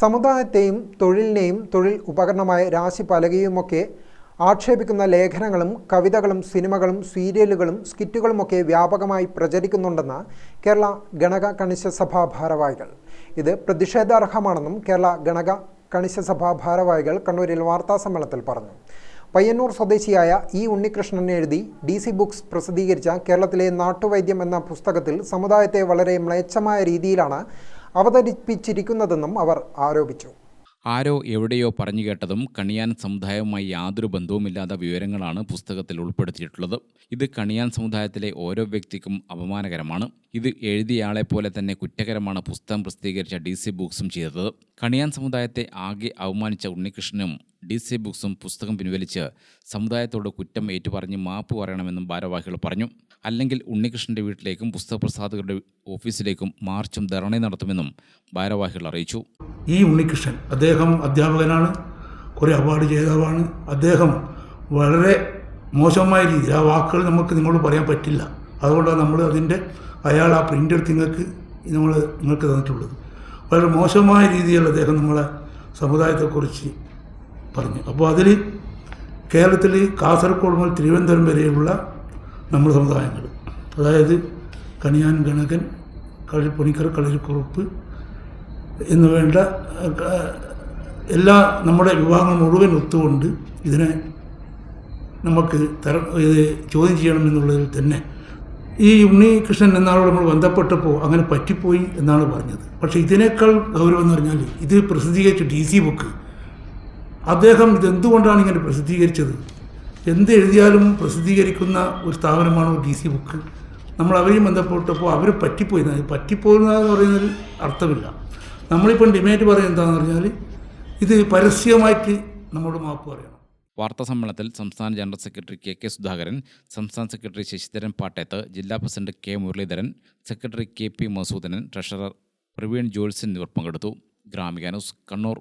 സമുദായത്തെയും തൊഴിലിനെയും തൊഴിൽ ഉപകരണമായ രാശി പലകയുമൊക്കെ ആക്ഷേപിക്കുന്ന ലേഖനങ്ങളും കവിതകളും സിനിമകളും സീരിയലുകളും സ്കിറ്റുകളുമൊക്കെ വ്യാപകമായി പ്രചരിക്കുന്നുണ്ടെന്ന് കേരള ഗണക കണിശ സഭാ ഭാരവാഹികൾ. ഇത് പ്രതിഷേധാർഹമാണെന്നും കേരള ഗണക കണിശ സഭാ ഭാരവാഹികൾ കണ്ണൂരിൽ വാർത്താസമ്മേളനത്തിൽ പറഞ്ഞു. പയ്യന്നൂർ സ്വദേശിയായ ഇ ഉണ്ണികൃഷ്ണൻ എഴുതി ഡി സി ബുക്സ് പ്രസിദ്ധീകരിച്ച കേരളത്തിലെ നാട്ടുവൈദ്യം എന്ന പുസ്തകത്തിൽ സമുദായത്തെ വളരെ മ്ലേച്ഛമായ രീതിയിലാണ് അവതരിപ്പിച്ചിരിക്കുന്നതെന്നും അവർ ആരോപിച്ചു. ആരോ എവിടെയോ പറഞ്ഞു കേട്ടതും കണിയാൻ സമുദായവുമായി യാതൊരു ബന്ധവുമില്ലാത്ത വിവരങ്ങളാണ് പുസ്തകത്തിൽ ഉൾപ്പെടുത്തിയിട്ടുള്ളത്. ഇത് കണിയാൻ സമുദായത്തിലെ ഓരോ വ്യക്തിക്കും അപമാനകരമാണ്. ഇത് എഴുതിയയാളെ പോലെ തന്നെ കുറ്റകരമാണ് പുസ്തകം പ്രസിദ്ധീകരിച്ച ഡി സി ബുക്സും ചെയ്തത്. കണിയാൻ സമുദായത്തെ ആകെ അപമാനിച്ച ഉണ്ണികൃഷ്ണനും ഡി സി ബുക്സും പുസ്തകം പിൻവലിച്ച് സമുദായത്തോട് കുറ്റം ഏറ്റുപറഞ്ഞ് മാപ്പ് പറയണമെന്നും ഭാരവാഹികൾ പറഞ്ഞു. അല്ലെങ്കിൽ ഉണ്ണികൃഷ്ണന്റെ വീട്ടിലേക്കും പുസ്തകപ്രസാദകരുടെ ഓഫീസിലേക്കും മാർച്ചും ധരണി നടത്തുമെന്നും ഭാരവാഹികൾ അറിയിച്ചു. ഈ ഉണ്ണികൃഷ്ണൻ അദ്ദേഹം അധ്യാപകനാണ് കുറേ അവാർഡ് ജേതാവാണ്. അദ്ദേഹം വളരെ മോശമായ രീതിയിൽ ആ വാക്കുകൾ നമുക്ക് നിങ്ങളോട് പറയാൻ പറ്റില്ല. അതുകൊണ്ടാണ് നമ്മൾ അതിന്റെ അയാൾ ആ പ്രിന്റ് എടുത്ത് നിങ്ങൾക്ക് നമ്മൾ നിങ്ങൾക്ക് തന്നിട്ടുള്ളത്. വളരെ മോശമായ രീതിയിൽ അദ്ദേഹം നമ്മളെ സമുദായത്തെക്കുറിച്ച് പറഞ്ഞു. അപ്പോൾ അതിൽ കേരളത്തിൽ കാസർഗോഡ് മുതൽ തിരുവനന്തപുരം വരെയുള്ള നമ്മുടെ സമുദായങ്ങൾ. അതായത് കണിയാൻ ഗണകൻ കളി പൊണിക്കർ കളരിക്കുറുപ്പ് എന്ന് വേണ്ട എല്ലാ നമ്മുടെ വിഭാഗങ്ങൾ മുഴുവൻ ഒത്തുകൊണ്ട് ഇതിനെ നമുക്ക് തര ഇത് ചോദ്യം ചെയ്യണമെന്നുള്ളതിൽ തന്നെ. ഈ ഉണ്ണികൃഷ്ണൻ എന്നാളോട് നമ്മൾ ബന്ധപ്പെട്ടപ്പോൾ അങ്ങനെ പറ്റിപ്പോയി എന്നാണ് പറഞ്ഞത്. പക്ഷേ ഇതിനേക്കാൾ ഗൗരവം എന്ന് പറഞ്ഞാൽ ഇത് പ്രസിദ്ധീകരിച്ച ഡി സി ബുക്ക് അദ്ദേഹം ഇതെന്തുകൊണ്ടാണ് ഇങ്ങനെ പ്രസിദ്ധീകരിച്ചത്? എന്ത് എഴുതിയാലും പ്രസിദ്ധീകരിക്കുന്ന ഒരു സ്ഥാപനമാണ് ഡി സി ബുക്ക് നമ്മൾ അവരെയും ബന്ധപ്പെട്ടപ്പോൾ അവർ പറ്റിപ്പോയി. പറ്റിപ്പോകുന്ന എന്ന് പറയുന്നതിൽ അർത്ഥമില്ല. നമ്മളിപ്പം ഡിമേറ്റ് പറയുന്നത് എന്താണെന്ന് പറഞ്ഞാൽ ഇത് പരസ്യമായിട്ട് നമ്മളോട് മാപ്പ് പറയണം. വാർത്താ സമ്മേളനത്തിൽ സംസ്ഥാന general secretary K K Sudhakaran സംസ്ഥാന സെക്രട്ടറി ശശിധരൻ പാട്ടേത്ത് ജില്ലാ president K Muraleedharan secretary K P Madhusudanan treasurer Praveen Jolson എന്നിവർ പങ്കെടുത്തു. ഗ്രാമിക ന്യൂസ് കണ്ണൂർ.